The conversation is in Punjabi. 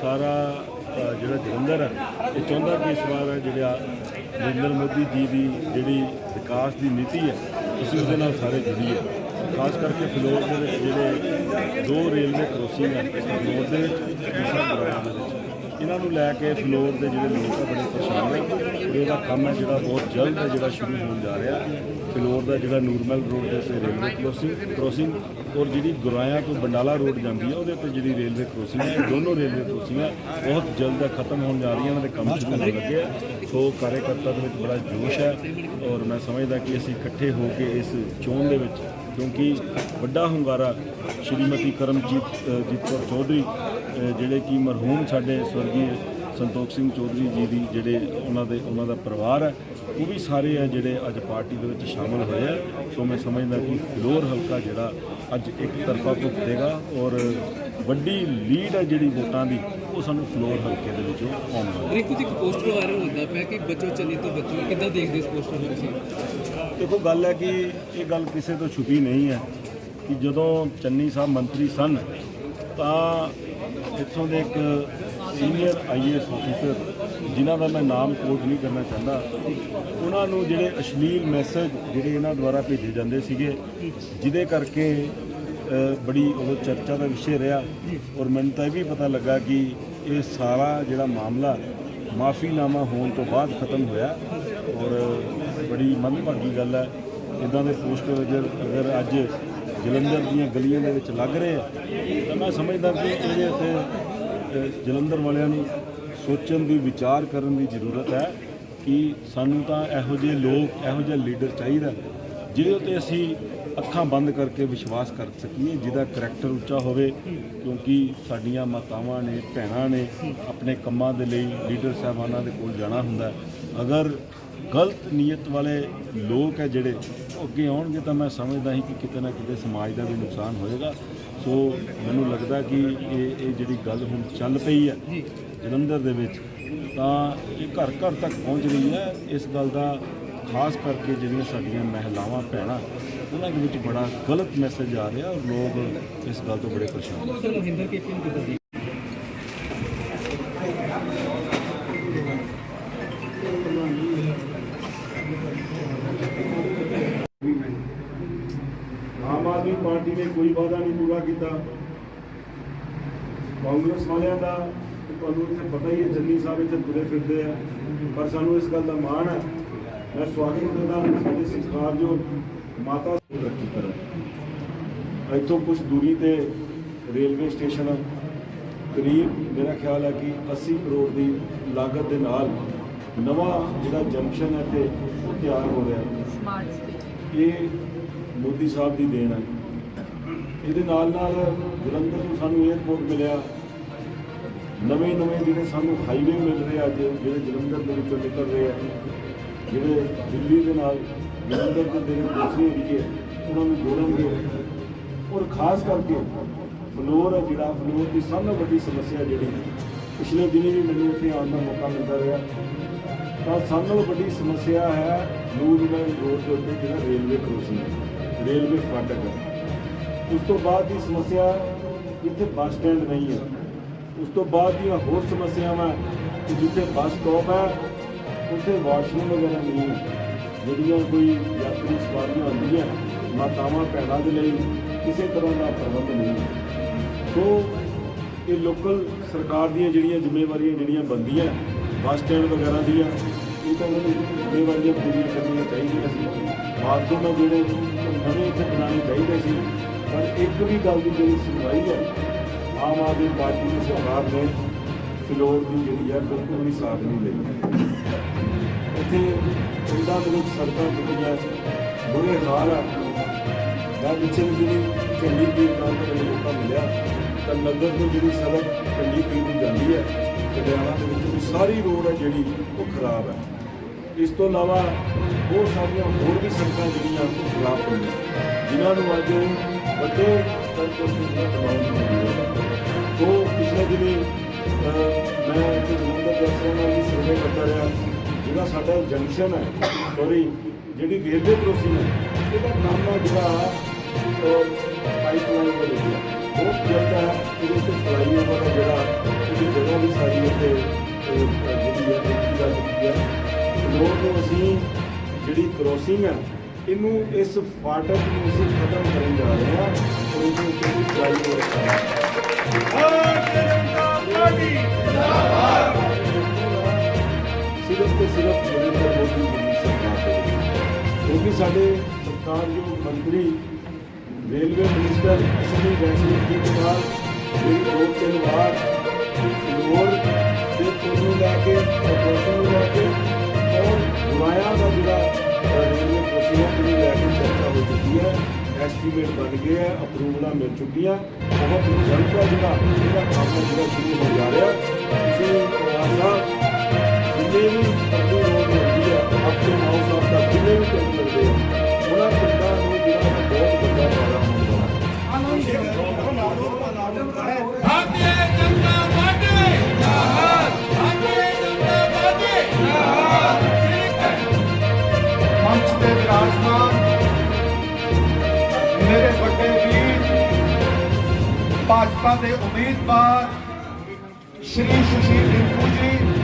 ਸਾਰਾ ਜਿਹੜਾ ਜਲੰਧਰ ਹੈ ਇਹ ਚਾਹੁੰਦਾ ਕਿ ਇਸ ਵਾਰ ਜਿਹੜਾ ਨਰਿੰਦਰ ਮੋਦੀ ਜੀ ਦੀ ਜਿਹੜੀ ਵਿਕਾਸ ਦੀ ਨੀਤੀ ਹੈ ਅਸੀਂ ਉਹਦੇ ਨਾਲ ਸਾਰੇ ਜੁੜੀ ਹੈ। ਖਾਸ ਕਰਕੇ ਫਲੋਰ ਦੇ ਜਿਹੜੇ ਦੋ ਰੇਲਵੇ ਕਰੋਸਿੰਗ ਹੈ ਫਲੋਰ ਦੇ ਵਿੱਚ ਦੇ ਵਿੱਚ। ਇਹਨਾਂ ਨੂੰ ਲੈ ਕੇ ਫਲੋਰ ਦੇ ਜਿਹੜੇ ਲੋਕ ਆ ਬੜੇ ਪਰੇਸ਼ਾਨ ਨੇ। ਔਰ ਇਹਦਾ ਕੰਮ ਹੈ ਜਿਹੜਾ ਬਹੁਤ ਜਲਦ ਹੈ ਜਿਹੜਾ ਸ਼ੁਰੂ ਹੋਣ ਜਾ ਰਿਹਾ। ਫਲੋਰ ਦਾ ਜਿਹੜਾ ਨੂਰਮਲ ਰੋਡ ਦੇ ਉੱਤੇ ਰੇਲਵੇ ਕ੍ਰੋਸਿੰਗ ਕ੍ਰੋਸਿੰਗ ਔਰ ਜਿਹੜੀ ਗੁਰਾਇਆ ਤੋਂ ਬੰਡਾਲਾ ਰੋਡ ਜਾਂਦੀ ਹੈ ਉਹਦੇ ਉੱਤੇ ਜਿਹੜੀ ਰੇਲਵੇ ਕ੍ਰੋਸਿੰਗ ਹੈ ਦੋਨੋਂ ਰੇਲਵੇ ਕ੍ਰੋਸਿੰਗਾਂ ਬਹੁਤ ਜਲਦ ਹੈ ਖਤਮ ਹੋਣ ਜਾ ਰਹੀਆਂ ਉਹਨਾਂ ਦੇ ਕੰਮ ਸ਼ੁਰੂ ਹੋਣ ਲੱਗੇ ਆ। ਸੋ ਕਾਰਜਕਰਤਾ ਦੇ ਵਿੱਚ ਬੜਾ ਜੋਸ਼ ਹੈ ਔਰ ਮੈਂ ਸਮਝਦਾ ਕਿ ਅਸੀਂ ਇਕੱਠੇ ਹੋ ਕੇ ਇਸ ਚੋਣ ਦੇ ਵਿੱਚ ਕਿਉਂਕਿ ਵੱਡਾ ਹੁੰਗਾਰਾ ਸ਼੍ਰੀਮਤੀ ਕਰਮਜੀਤ ਅ, ਜੀਤ ਕੌਰ ਚੌਧਰੀ ਜਿਹੜੇ ਕਿ ਮਰਹੂਮ ਸਾਡੇ ਸਵਰਗੀ ਸੰਤੋਖ ਸਿੰਘ ਚੌਧਰੀ ਜੀ ਦੀ ਜਿਹੜੇ ਉਹਨਾਂ ਦੇ ਉਹਨਾਂ ਦਾ ਪਰਿਵਾਰ ਹੈ ਉਹ ਵੀ ਸਾਰੇ ਆ ਜਿਹੜੇ ਅੱਜ ਪਾਰਟੀ ਦੇ ਵਿੱਚ ਸ਼ਾਮਲ ਹੋਏ ਆ। ਸੋ ਮੈਂ ਸਮਝਦਾ ਕਿ ਫਲੋਰ ਹਲਕਾ ਜਿਹੜਾ ਅੱਜ ਇੱਕ ਤਰਫਾ ਭੁਗਤੇਗਾ ਔਰ ਵੱਡੀ ਲੀਡ ਹੈ ਜਿਹੜੀ ਵੋਟਾਂ ਦੀ ਉਹ ਸਾਨੂੰ ਫਲੋਰ ਹਲਕੇ ਦੇ ਵਿੱਚੋਂ ਆਉਣ ਵਾਲੀ ਹੈ। ਜੀ ਇੱਕ ਪੋਸਟਰ ਵਾਇਰਲ ਹੁੰਦਾ ਪਿਆ ਕਿ ਬੱਚੋ ਚੰਨੀ ਤੋਂ ਬੱਚੋ ਕਿੱਦਾਂ ਦੇਖਦੇ ਇਸ ਪੋਸਟਰ ਨੂੰ ਤੁਸੀਂ? ਦੇਖੋ ਗੱਲ ਹੈ ਕਿ ਇਹ ਗੱਲ ਕਿਸੇ ਤੋਂ ਛੁਪੀ ਨਹੀਂ ਹੈ ਕਿ ਜਦੋਂ ਚੰਨੀ ਸਾਹਿਬ ਮੰਤਰੀ ਸਨ ਤਾਂ ਇੱਥੋਂ ਦੇ ਇੱਕ ਸੀਨੀਅਰ ਆਈਏਐਸ ਅਫੀਸਰ ਜਿਨ੍ਹਾਂ ਦਾ ਮੈਂ ਨਾਮ ਕੋਟ ਨਹੀਂ ਕਰਨਾ ਚਾਹੁੰਦਾ, ਉਹਨਾਂ ਨੂੰ ਜਿਹੜੇ ਅਸ਼ਲੀਲ ਮੈਸੇਜ ਜਿਹੜੇ ਇਹਨਾਂ ਦੁਆਰਾ ਭੇਜੇ ਜਾਂਦੇ ਸੀਗੇ, ਜਿਹਦੇ ਕਰਕੇ ਬੜੀ ਉਹ ਚਰਚਾ ਦਾ ਵਿਸ਼ੇ ਰਿਹਾ ਔਰ ਮੈਨੂੰ ਤਾਂ ਇਹ ਵੀ ਪਤਾ ਲੱਗਾ ਕਿ ਇਹ ਸਾਰਾ ਜਿਹੜਾ ਮਾਮਲਾ ਮਾਫੀਨਾਮਾ ਹੋਣ ਤੋਂ ਬਾਅਦ ਖਤਮ ਹੋਇਆ ਔਰ ਬੜੀ ਮੰਦਭਾਗੀ ਗੱਲ ਹੈ। ਇਦਾਂ ਦੇ ਪੋਸਟਰ ਅਗਰ ਅਗਰ ਅੱਜ ਜਲੰਧਰ ਦੀਆਂ ਗਲੀਆਂ ਦੇ ਵਿੱਚ ਲੱਗ ਰਹੇ ਆ। ਤਾਂ ਮੈਂ ਸਮਝਦਾ ਕਿ ਇਹਦੇ ਉੱਤੇ ਜਲੰਧਰ ਵਾਲਿਆਂ ਨੂੰ ਸੋਚਣ ਦੀ, ਵਿਚਾਰ ਕਰਨ ਦੀ ਜ਼ਰੂਰਤ ਹੈ ਕਿ ਸਾਨੂੰ ਤਾਂ ਇਹੋ ਜਿਹੇ ਲੋਕ, ਇਹੋ ਜਿਹਾ ਲੀਡਰ ਚਾਹੀਦਾ ਜਿਹਦੇ ਉੱਤੇ ਅਸੀਂ ਅੱਖਾਂ ਬੰਦ ਕਰਕੇ ਵਿਸ਼ਵਾਸ ਕਰ ਸਕੀਏ, ਜਿਹਦਾ ਕਰੈਕਟਰ ਉੱਚਾ ਹੋਵੇ, ਕਿਉਂਕਿ ਸਾਡੀਆਂ ਮਾਤਾਵਾਂ ਨੇ, ਭੈਣਾਂ ਨੇ ਆਪਣੇ ਕੰਮਾਂ ਦੇ ਲਈ ਲੀਡਰ ਸਾਹਿਬਾਨਾਂ ਦੇ ਕੋਲ ਜਾਣਾ ਹੁੰਦਾ ਅਗਰ ਗਲਤ ਨੀਅਤ ਵਾਲੇ ਲੋਕ ਹੈ ਜਿਹੜੇ, ਉਹ ਅੱਗੇ ਆਉਣਗੇ ਤਾਂ ਮੈਂ ਸਮਝਦਾ ਹਾਂ ਕਿ ਕਿਤੇ ਨਾ ਕਿਤੇ ਸਮਾਜ ਦਾ ਵੀ ਨੁਕਸਾਨ ਹੋਏਗਾ। ਸੋ ਮੈਨੂੰ ਲੱਗਦਾ ਕਿ ਇਹ ਇਹ ਜਿਹੜੀ ਗੱਲ ਹੁਣ ਚੱਲ ਪਈ ਹੈ ਜਲੰਧਰ ਦੇ ਵਿੱਚ, ਤਾਂ ਇਹ ਘਰ ਘਰ ਤੱਕ ਪਹੁੰਚ ਰਹੀ ਹੈ। ਇਸ ਗੱਲ ਦਾ ਖਾਸ ਕਰਕੇ ਜਿਹੜੀਆਂ ਸਾਡੀਆਂ ਮਹਿਲਾਵਾਂ, ਭੈਣਾਂ, ਉਹਨਾਂ ਦੇ ਵਿੱਚ ਬੜਾ ਗਲਤ ਮੈਸੇਜ ਆ ਰਿਹਾ ਔਰ ਲੋਕ ਇਸ ਗੱਲ ਤੋਂ ਬੜੇ ਪਰੇਸ਼ਾਨ ਨੇ। ਪਾਰਟੀ ਨੇ ਕੋਈ ਵਾਅਦਾ ਨਹੀਂ ਪੂਰਾ ਕੀਤਾ। ਕਾਂਗਰਸ ਵਾਲਿਆਂ ਦਾ ਤੁਹਾਨੂੰ ਇੱਥੇ ਪਤਾ ਹੀ ਹੈ ਜੰਨੀ ਸਾਹਿਬ ਇੱਥੇ ਤੁਰੇ ਫਿਰਦੇ ਆ। ਪਰ ਸਾਨੂੰ ਇਸ ਗੱਲ ਦਾ ਮਾਣ ਹੈ। ਮੈਂ ਸਵਾਗਤ ਕਰਦਾ ਹਾਂ ਸਾਡੇ ਸਤਿਕਾਰਯੋਗ ਮਾਤਾ ਨੂੰ ਰੱਖੀ ਕਰਨ ਇੱਥੋਂ ਕੁਝ ਦੂਰੀ ਤੇ ਰੇਲਵੇ ਸਟੇਸ਼ਨ ਆ। ਕਰੀਬ ਮੇਰਾ ਖਿਆਲ ਹੈ ਕਿ 80 ਕਰੋੜ ਦੀ ਲਾਗਤ ਦੇ ਨਾਲ ਨਵਾਂ ਜਿਹੜਾ ਜੰਕਸ਼ਨ ਹੈ ਤੇ ਉਹ ਤਿਆਰ ਹੋ ਰਿਹਾ। ਹੈ ਇਹ ਮੋਦੀ ਸਾਹਿਬ ਦੀ ਦੇਣ ਹੈ। ਇਹਦੇ ਨਾਲ ਨਾਲ ਜਲੰਧਰ ਨੂੰ ਸਾਨੂੰ 에ਅਰਪੋਰਟ ਮਿਲਿਆ। ਨਵੇਂ ਨਵੇਂ ਜਿਹੜੇ ਸਾਨੂੰ ਹਾਈਵੇ ਮਿਲ ਰਹੇ ਆ ਅੱਜ, ਜਿਹੜੇ ਜਲੰਧਰ ਦੇ ਵਿੱਚੋਂ ਨਿਕਲ ਰਹੇ ਆ, ਜਿਹੜੇ ਦਿੱਲੀ ਦੇ ਨਾਲ ਜਲੰਧਰ ਦੇ ਜਿਹੜੇ ਦੂਸਰੇ ਏਰੀਏ ਉਹਨਾਂ ਨੂੰ ਜੋੜਨਗੇ। ਔਰ ਖਾਸ ਕਰਕੇ ਫਲੋਰ ਹੈ ਜਿਹੜਾ, ਫਲੋਰ ਦੀ ਸਭ ਤੋਂ ਵੱਡੀ ਸਮੱਸਿਆ ਜਿਹੜੀ ਪਿਛਲੇ ਦਿਨੀ ਵੀ ਮੈਨੂੰ ਉੱਥੇ ਆਉਣ ਦਾ ਮੌਕਾ ਮਿਲਦਾ ਰਿਹਾ। ਤਾਂ ਸਭ ਨਾਲੋਂ ਵੱਡੀ ਸਮੱਸਿਆ ਹੈ ਨੂਰਮਹਿਲ ਰੋਡ ਦੇ ਉੱਤੇ ਜਿਹੜਾ ਰੇਲਵੇ ਕ੍ਰੋਸਿੰਗ ਹੈ, ਰੇਲਵੇ ਫਾਟਕ ਹੈ। ਉਸ ਤੋਂ ਬਾਅਦ ਦੀ ਸਮੱਸਿਆ ਜਿੱਥੇ ਬੱਸ ਸਟੈਂਡ ਨਹੀਂ ਹੈ। ਉਸ ਤੋਂ ਬਾਅਦ ਦੀਆਂ ਹੋਰ ਸਮੱਸਿਆਵਾਂ ਕਿ ਜਿੱਥੇ ਬੱਸ ਸਟਾਪ ਹੈ, ਉੱਥੇ ਵਾਸ਼ਰੂਮ ਵਗੈਰਾ ਨਹੀਂ ਹੈ। ਜਿਹੜੀਆਂ ਕੋਈ ਯਾਤਰੀ ਸਵਾਰੀਆਂ ਹੁੰਦੀਆਂ, ਮਾਤਾਵਾਂ, ਭੈਣਾਂ ਦੇ ਲਈ ਕਿਸੇ ਤਰ੍ਹਾਂ ਦਾ ਪ੍ਰਬੰਧ ਨਹੀਂ ਹੈ। ਸੋ ਇਹ ਲੋਕਲ ਸਰਕਾਰ ਦੀਆਂ ਜਿਹੜੀਆਂ ਜ਼ਿੰਮੇਵਾਰੀਆਂ, ਜਿਹੜੀਆਂ ਬੰਦੀਆਂ ਬੱਸ ਸਟੈਂਡ ਵਗੈਰਾ ਦੀਆਂ, ਇਹ ਤਾਂ ਉਹਨਾਂ ਨੂੰ ਜ਼ਿੰਮੇਵਾਰੀਆਂ ਪੂਰੀਆਂ ਕਰਨੀਆਂ ਚਾਹੀਦੀਆਂ ਸੀ। ਬਾਥਰੂਮ ਆ ਜਿਹੜੇ ਨਵੇਂ ਇੱਥੇ ਬਣਾਉਣੇ ਚਾਹੀਦੇ ਸੀ ਪਰ ਇੱਕ ਵੀ ਗੱਲ ਦੀ ਜਿਹੜੀ ਸੁਣਵਾਈ ਹੈ, ਆਮ ਆਦਮੀ ਪਾਰਟੀ ਦੀ ਸਰਕਾਰ ਨੇ ਫਿਲੌਰ ਦੀ ਜਿਹੜੀ ਹੈ, ਬਿਲਕੁਲ ਵੀ ਸਾਥ ਨਹੀਂ ਲਈ। ਇੱਥੇ ਪਿੰਡਾਂ ਦੇ ਵਿੱਚ ਸੜਕਾਂ ਟੁੱਟੀਆਂ ਬੁਰੇ ਹਾਲ ਆ। ਮੈਂ ਪਿੱਛੇ ਵੀ ਜਿਹੜੀ ਚੰਗੀ ਪੀਰ ਨਾਲ ਮੇਰੇ ਲੋਕਾਂ ਮਿਲਿਆ, ਤਾਂ ਨਗਰ ਤੋਂ ਜਿਹੜੀ ਸੜਕ ਚੰਗੀ ਪੀਰ ਨੂੰ ਜਾਂਦੀ ਹੈ, ਪਟਿਆਲਾ ਦੇ ਵਿੱਚ ਵੀ ਸਾਰੀ ਰੋਡ ਹੈ ਜਿਹੜੀ, ਉਹ ਖਰਾਬ ਹੈ। ਇਸ ਤੋਂ ਇਲਾਵਾ ਬਹੁਤ ਸਾਰੀਆਂ ਹੋਰ ਵੀ ਸੜਕਾਂ ਜਿਹੜੀਆਂ ਖਰਾਬ ਹੋਈਆਂ। ਜਿਨ੍ਹਾਂ ਨੂੰ ਅੱਜ ਵੱਡੇ ਸਤਰ ਤੋਂ ਦਬਾਉਣ ਦੀ ਜ਼ਰੂਰਤ ਹੈ। ਤੋਂ ਪਿਛਲੇ ਦਿਨੀ ਮੈਂ ਇੱਥੇ ਜਲੰਧਰ ਦਰਸ਼ਨ ਨਾਲ ਸਰਵੇ ਕਰਦਾ ਰਿਹਾ ਜਿਹੜਾ ਸਾਡਾ ਜੰਕਸ਼ਨ ਹੈ ਸੌਰੀ ਜਿਹੜੀ ਰੇਲਵੇ ਕ੍ਰੋਸਿੰਗ ਹੈ ਇਹਦਾ ਕੰਮ ਹੈ ਜਿਹੜਾ ਪਾਈਪਲਾਈਨ ਦੇ ਵਿੱਚ ਬਹੁਤ ਜਲਦ ਹੈ ਇਹਦੇ ਤੇ ਫਲਾਈਓਵਰ ਦਾ ਜਿਹੜਾ ਇਹਦੀ ਜਗ੍ਹਾ ਵੀ ਦੀ ਸਾਰੀ ਇੱਥੇ ਇਹ, ਜਿਹੜੀ ਹੈ ਬੇਨਤੀ ਕਰ ਦਿੱਤੀ ਹੈ। ਲੋਕ ਤੋਂ ਅਸੀਂ ਜਿਹੜੀ ਕ੍ਰੋਸਿੰਗ ਹੈ ਇਹਨੂੰ ਇਸ ਫਾਟਕ ਨੂੰ ਅਸੀਂ ਖਤਮ ਕਰਨ ਜਾ ਰਹੇ ਹਾਂ। ਔਰ ਇਹਨੂੰ ਕੋਈ ਟਰਾਈ ਹੋ ਰਿਹਾ ਹੈ। ਸਿਰਫ ਤੇ ਸਿਰਫ ਨਰਿੰਦਰ ਮੋਦੀ ਦੀ ਸਰਕਾਰ ਦੇ ਕਿਉਂਕਿ ਸਾਡੇ ਸਰਕਾਰਯੋਗ ਮੰਤਰੀ, ਰੇਲਵੇ ਮਿਨਿਸਟਰ, ਅਸ਼ਵਨੀ ਵੈਸ਼ਨਵ ਜੀ ਦੇ ਨਾਲ ਜਿਹੜੀ ਦੋ ਤਿੰਨ ਵਾਰ ਫਲੋਰ ਦੇ ਪੁਲ ਲੈ ਕੇ ਪ੍ਰੋਪੋਜ਼ਲ ਐਸਟੀਮੇਟ ਬਣ ਗਏ ਆ ਅਪਰੂਵਲਾਂ ਮਿਲ ਚੁੱਕੀਆਂ। ਬਹੁਤ ਰਿਜ਼ਲਟ ਜਿਹੜਾ ਜਿਹੜਾ ਕੰਮ ਜਿਹੜਾ ਸ਼ੁਰੂ ਹੋ ਜਾ ਰਿਹਾ। ਇਸੇ ਆਸਾ ਜਿੰਨੇ ਵੀ ਅੱਗੇ ਰੋਡ ਹੁੰਦੀ ਹੈ ਆਪਣੇ ਹਾਊਸ ਦਾ ਜਿੰਨੇ ਵੀ ਟੈਂਡ ਮਿਲਦੇ ਆ ਉਹਨਾਂ ਪਿੰਡਾਂ ਨੂੰ ਬਹੁਤ ਵੱਡਾ ਹੈ। ਭਾਰਤੀ ਜਨਤਾ ਪਾਰਟੀ ਜਹਾਜ਼ ਭਾਰਤੀ ਜਨਤਾ ਪਾਰਟੀ ਜਹਾਜ਼ ਠੀਕ ਹੈ ਮੰਚ ਮੇਰੇ ਵੱਡੇ ਵੀਰ ਭਾਜਪਾ ਦੇ ਉਮੀਦਵਾਰ ਸ਼੍ਰੀ ਸੁਸ਼ੀਲ ਰਿੰਕੂ ਜੀ।